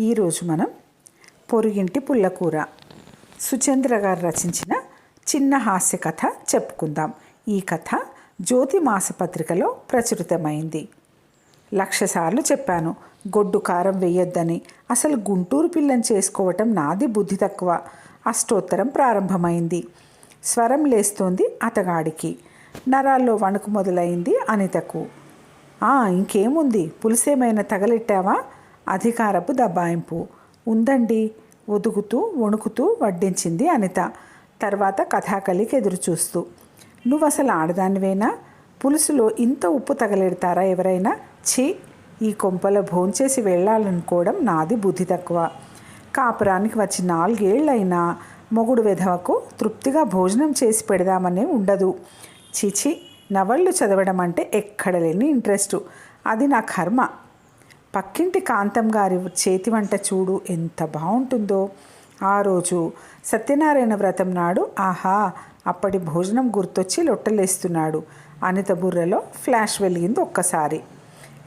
ఈరోజు మనం పొరుగింటి పుల్లకూర. సుచంద్ర గారు రచించిన చిన్న హాస్య కథ చెప్పుకుందాం. ఈ కథ జ్యోతి మాసపత్రికలో ప్రచురితమైంది. లక్షసార్లు చెప్పాను గొడ్డు కారం వేయొద్దని. అసలు గుంటూరు పిల్లని చేసుకోవటం నాది బుద్ధి తక్కువ. అష్టోత్తరం ప్రారంభమైంది. స్వరం లేస్తోంది అతగాడికి. నరాల్లో వణుకు మొదలైంది అనితకు. ఇంకేముంది? పులుసేమైనా తగలెట్టావా? అధికారపు దబాయింపు. ఉందండి. ఒదుగుతూ వణుకుతూ వడ్డించింది అనిత. తర్వాత కథాకళికి ఎదురు చూస్తూ నువ్వు అసలు ఆడదానివేనా? పులుసులో ఇంత ఉప్పు తగలెడతారా ఎవరైనా? ఛీ! ఈ కొంపలో భోంచేసి వెళ్ళాలనుకోవడం నాది బుద్ధి తక్కువ. కాపురానికి వచ్చి నాలుగేళ్ళైనా మొగుడు వెధవకు తృప్తిగా భోజనం చేసి పెడదామనే ఉండదు. చిచి నవళ్ళు చదవడం అంటే ఎక్కడ లేని ఇంట్రెస్ట్. అది నా కర్మ. పక్కింటి కాంతం గారి చేతి వంట చూడు ఎంత బాగుంటుందో ఆ రోజు సత్యనారాయణ వ్రతం నాడు ఆహా అప్పటి భోజనం గుర్తొచ్చి లొట్టలేస్తున్నాడు. అనిత బుర్రలో ఫ్లాష్ వెలిగింది ఒక్కసారి.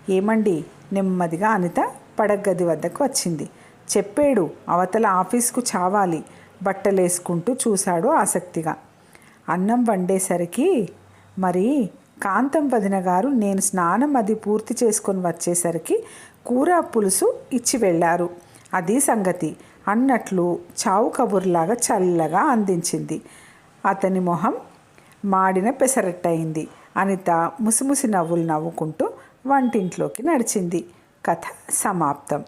ఏమండి? నెమ్మదిగా అనిత పడగది వద్దకు వచ్చింది. చెప్పాడు అవతల ఆఫీస్కు చావాలి. బట్టలేసుకుంటూ చూశాడు ఆసక్తిగా. అన్నం వండేసరికి మరి కాంతం వదిన గారు నేను స్నానం అది పూర్తి చేసుకొని వచ్చేసరికి కూర పులుసు ఇచ్చి వెళ్ళారు. అది సంగతి అన్నట్లు చావు కబుర్లాగా చల్లగా అందించింది. అతని మొహం మాడిన పెసరట్టయింది. అనిత ముసిముసి నవ్వులు నవ్వుకుంటూ వంటింట్లోకి నడిచింది. కథ సమాప్తం.